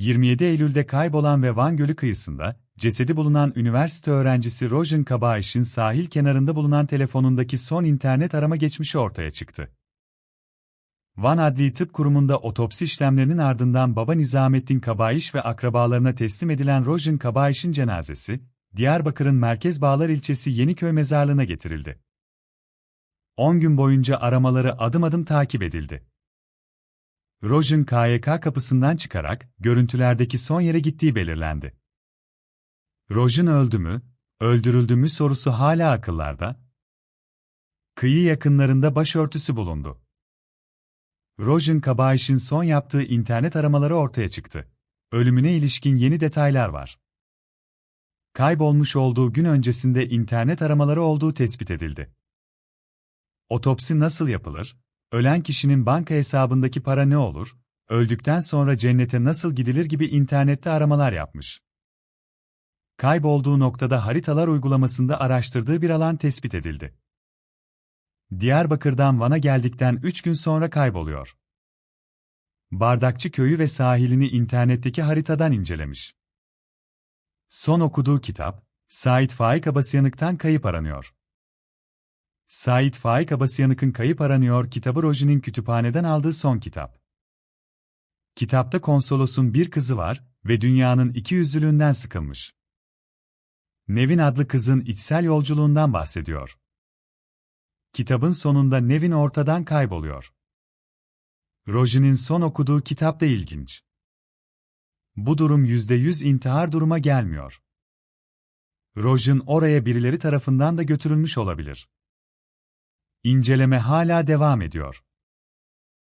27 Eylül'de kaybolan ve Van Gölü kıyısında, cesedi bulunan üniversite öğrencisi Rojan Kabaiş'in sahil kenarında bulunan telefonundaki son internet arama geçmişi ortaya çıktı. Van Adli Tıp Kurumu'nda otopsi işlemlerinin ardından baba Nizamettin Kabayiş ve akrabalarına teslim edilen Rojan Kabayiş'in cenazesi, Diyarbakır'ın Merkez Bağlar ilçesi Yeniköy mezarlığına getirildi. 10 gün boyunca aramaları adım adım takip edildi. Rojan KYK kapısından çıkarak, görüntülerdeki son yere gittiği belirlendi. Rojan öldü mü, öldürüldü mü sorusu hala akıllarda. Kıyı yakınlarında başörtüsü bulundu. Rojan Kabayiş'in son yaptığı internet aramaları ortaya çıktı. Ölümüne ilişkin yeni detaylar var. Kaybolmuş olduğu gün öncesinde internet aramaları olduğu tespit edildi. Otopsi nasıl yapılır? Ölen kişinin banka hesabındaki para ne olur? Öldükten sonra cennete nasıl gidilir gibi internette aramalar yapmış. Kaybolduğu noktada haritalar uygulamasında araştırdığı bir alan tespit edildi. Diyarbakır'dan Van'a geldikten 3 gün sonra kayboluyor. Bardakçı köyü ve sahilini internetteki haritadan incelemiş. Son okuduğu kitap, Sait Faik Abasyanık'tan kayıp aranıyor. Sait Faik Abasyanık'ın Kayıp Aranıyor kitabı Roji'nin kütüphaneden aldığı son kitap. Kitapta konsolosun bir kızı var ve dünyanın iki yüzlülüğünden sıkılmış. Nevin adlı kızın içsel yolculuğundan bahsediyor. Kitabın sonunda Nevin ortadan kayboluyor. Roji'nin son okuduğu kitap da ilginç. Bu durum %100 intihar duruma gelmiyor. Rojin oraya birileri tarafından da götürülmüş olabilir. İnceleme hala devam ediyor.